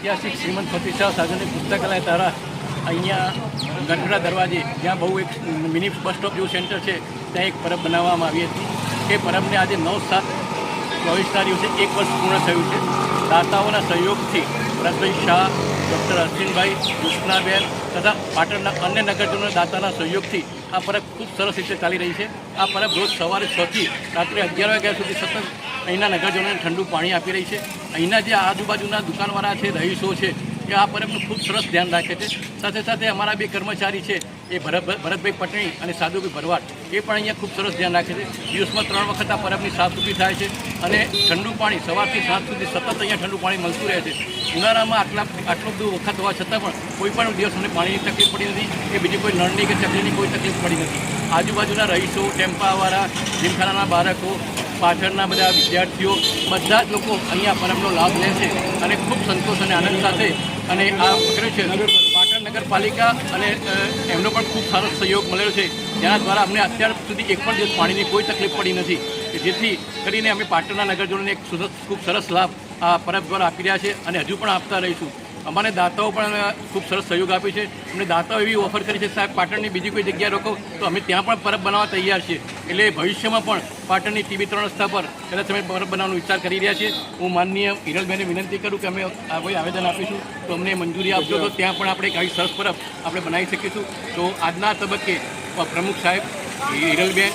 ઐતિહાસિક શ્રીમંત ફતેશાહ સાગરની પુસ્તકાલય તારા અહીંયા ગઢડા દરવાજે, જ્યાં બહુ એક મિની બસ સ્ટોપ જેવું સેન્ટર છે, ત્યાં એક પરબ બનાવવામાં આવી હતી. એ પરબને આજે નવ સાત ચોવીસના દિવસે એક વર્ષ પૂર્ણ થયું છે. દાતાઓના સહયોગથી ભરતભાઈ શાહ, ડૉક્ટર અશ્વિનભાઈ કૃષ્ણાબેન તથા પાટણના અન્ય નગરજનોના દાતાના સહયોગથી આ પરબ ખૂબ સરસ રીતે ચાલી રહી છે. આ પરબ રોજ સવારે છથી રાત્રે અગિયાર વાગ્યા સુધી સતત અહીંના નગરજનોને ઠંડુ પાણી આપી રહી છે. અહીંના જે આજુબાજુના દુકાનવાળા છે, રહીશો છે, એ આ પરબનું ખૂબ સરસ ધ્યાન રાખે છે. સાથે સાથે અમારા બે કર્મચારી છે, એ ભરત ભરતભાઈ પટણી અને સાધુભાઈ ભરવાડ, એ પણ અહીંયા ખૂબ સરસ ધ્યાન રાખે છે. દિવસમાં ત્રણ વખત આ પરબની સાફસૂફી થાય છે અને ઠંડુ પાણી સવારથી સાંજ સુધી સતત અહીંયા ઠંડુ પાણી મળતું રહે છે. ઉનાળામાં આટલા, આટલો બધું વખત હોવા છતાં પણ કોઈ પણ દિવસ અમને પાણીની તકલીફ પડી નથી, કે બીજી કોઈ નળની કે ચકલીની કોઈ તકલીફ પડી નથી. આજુબાજુના રહીશો, ટેમ્પાવાળા, જીમખાનાના બાળકો પાછળના બધા વિદ્યાર્થીઓ બધા જ લોકો અહીંયા પરબનો લાભ લે છે અને ખૂબ સંતોષ અને આનંદ સાથે અને આ કર્યું છે. પાટણ નગરપાલિકા અને એમનો પણ ખૂબ સારો સહયોગ મળેલો છે. જેના દ્વારા અમને અત્યાર સુધી એક પણ દિવસ પાણીની કોઈ તકલીફ પડી નથી. કે જેથી કરીને અમે પાટણના નગરજનોને એક ખૂબ સરસ લાભ આ પરબ દ્વારા આપી રહ્યા છે અને હજુ પણ આપતા રહીશું. અમારે દાતાઓ પણ ખૂબ સરસ સહયોગ આપ્યો છે. અમને દાતાઓ એવી ઓફર કરી છે, સાહેબ, પાટણની બીજી કોઈ જગ્યાએ રોકો, તો અમે ત્યાં પણ પરબ બનાવવા તૈયાર છીએ. એટલે ભવિષ્યમાં પણ પાટણની ટીવી ત્રણ રસ્તા પર કદાચ અમે પરબ બનાવવાનો વિચાર કરી રહ્યા છીએ. હું માનનીય હિરલબેને વિનંતી કરું કે અમે આ કોઈ આવેદન આપીશું. તો અમને મંજૂરી આપજો તો ત્યાં પણ આપણે આવી સરસ પરબ આપણે બનાવી શકીશું. તો આજના તબક્કે પ્રમુખ સાહેબ, હિરલબેન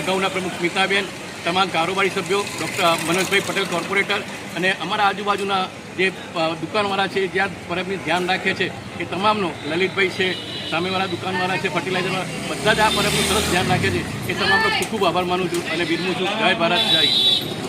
અગાઉના પ્રમુખ સ્મિતાબેન, તમામ કારોબારી સભ્યો, ડૉક્ટર મનોજભાઈ પટેલ કોર્પોરેટર અને અમારા આજુબાજુના જે દુકાનવાળા છે, જ્યાં પરબની ધ્યાન રાખે છે, એ તમામનો, લલિતભાઈ છે, સામેવાળા દુકાનવાળા છે ફર્ટિલાઇઝરવાળા બધા જ આ પરબનું સરસ ધ્યાન રાખે છે એ તમામનો ખૂબ ખૂબ આભાર માનું છું અને વિરમું છું જય ભારત, જય.